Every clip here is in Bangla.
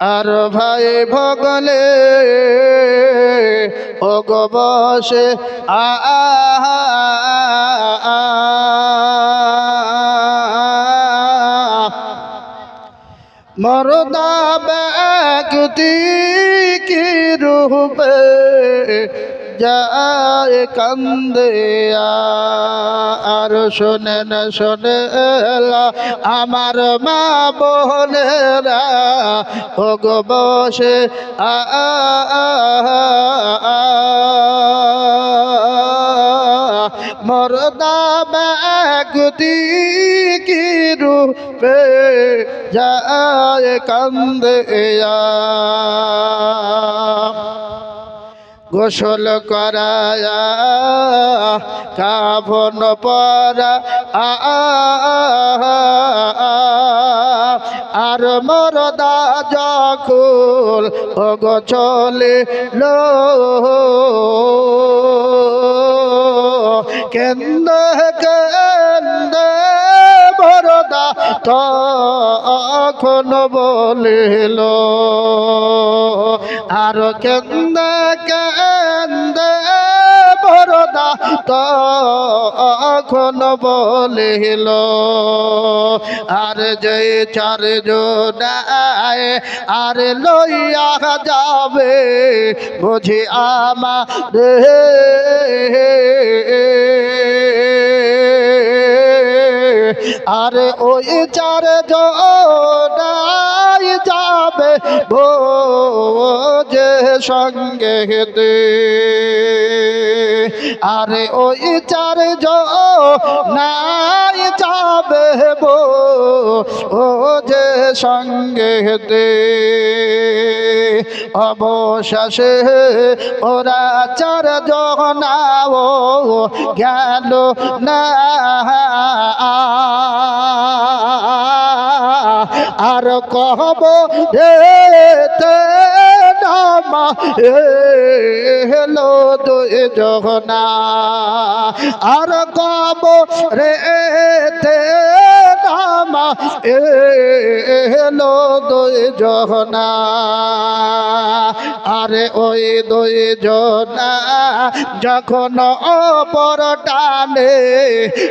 আর ভাই ভগলে ভোগ বসে। মরদা ব্যক্তি কি রূপে যায় কান্দে আর শোনেন শোনে আমার মা বোনেরা ভোগ বসে, আ। মরদা ব্যক্তি কি রূপে যায় কান্দে গোসল করায়া কাফন পরা। আর মরদা যখন ওগো চলে লো কেন্দ কেন্দ মরদা তখন বলিল আর কেন্দ কেন্দ বরদা তখন বলিল, আর যে চার জোড়ায় আর লইয়া যাবে বুঝি আমা আমার আর ওই চার জোড়ায় যাবে যে সঙ্গে দে আরে ওই চার নাই যাবে বো ও যে সঙ্গে দে অবশেষে ওরা চার জনাও গেল না। আর কহব রে নামা হেলো দুই জগনা আর কব রে তে হেলো দুই জগনা আরে ওই দুই জনা যখন অপর টানে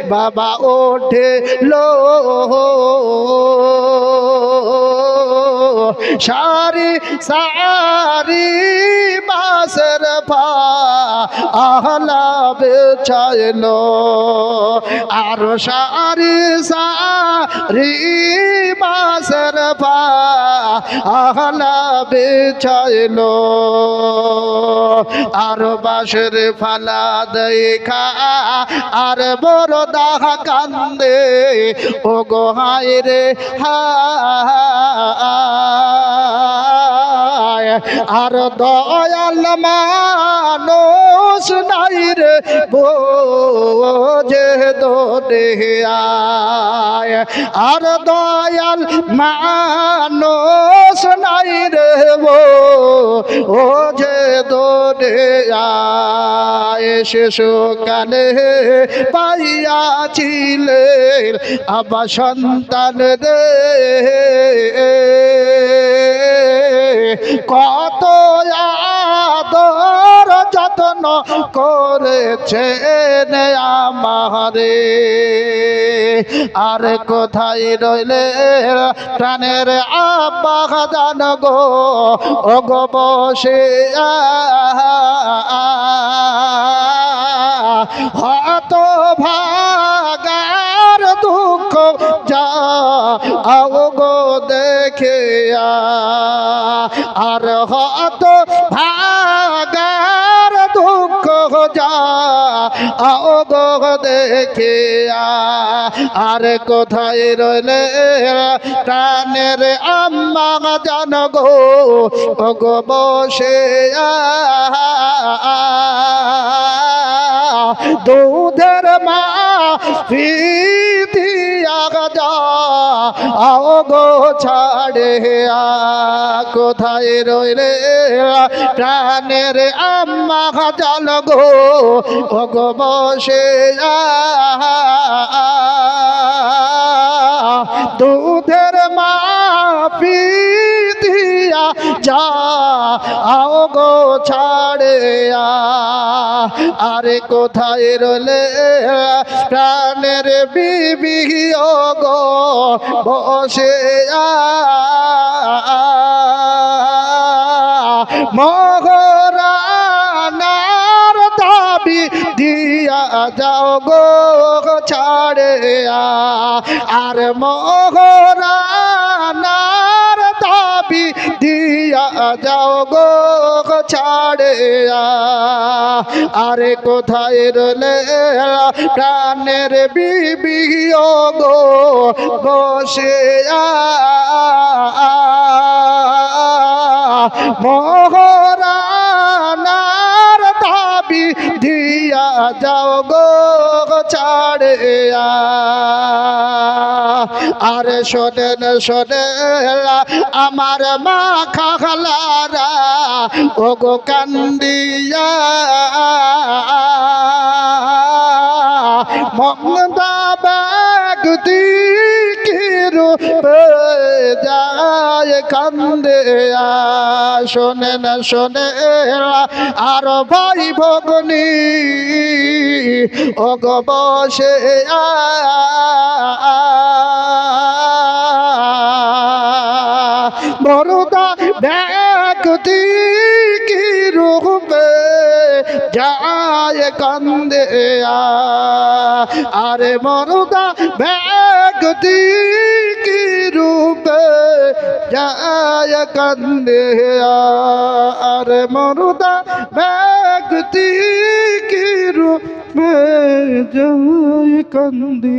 বাবা ওঠে লো সারি সারি বাসের পা আহলা বেচাইলো। আর সারি সারি বাসের পা আহলা বেচাইলো। আর বাসের ফালা দেখা আর বড় দাহা কান্দে। ও গোহাই রে হায়। আর দয়াল মানুষ নাই রে বোঝে দোনে আয় আর দয়াল মানুষ নাই রে বো ও যে দোনে আয় শিশুকালে পাইয়াছিলেন আবার সন্তান রে কত আদর যত্ন করেছেন আমারে। আর কোথায় রইলে প্রাণের আব্বা জান গো ও গো বসে হত আর হত ভাগার দুঃখ যা, আও গো দেখে আর কোথায় রইলে প্রাণের আম্মা জান গো গো বসে দুধের মা যা আও গো ছাড়ে কোথায় রইলে প্রাণের আম্মা জল গো ও গো বসে দুধের মা মাপি দিয়া যা, আও গো ছাড়ে আরে কোথায় রলে প্রাণের বিবি গো বসে আ মগরানার দাবি দিয়া যাও গো ছাড়ে আর মগরানার আরে কোথায় রলে প্রাণের বিবি গো বসে মহরানার দাবি দিয়া যাও গো ছাড়ে আ। আরে শোনেন শোনেন, আমার মা খাখলারা ও গো কান্দিয়া মন্দা ব্যক্তি কি রূপে যায় কান্দে। শোনে না শোনে আর ভাই ভগনি ও গো বসে আ বড়দা ব্যক্তি কি রূপে যায় কান্দে। আরে মরদা ব্যক্তি কি রূপে যায় কান্দে। আরে মরদা ব্যক্তি কি রূপে যায় কান্দে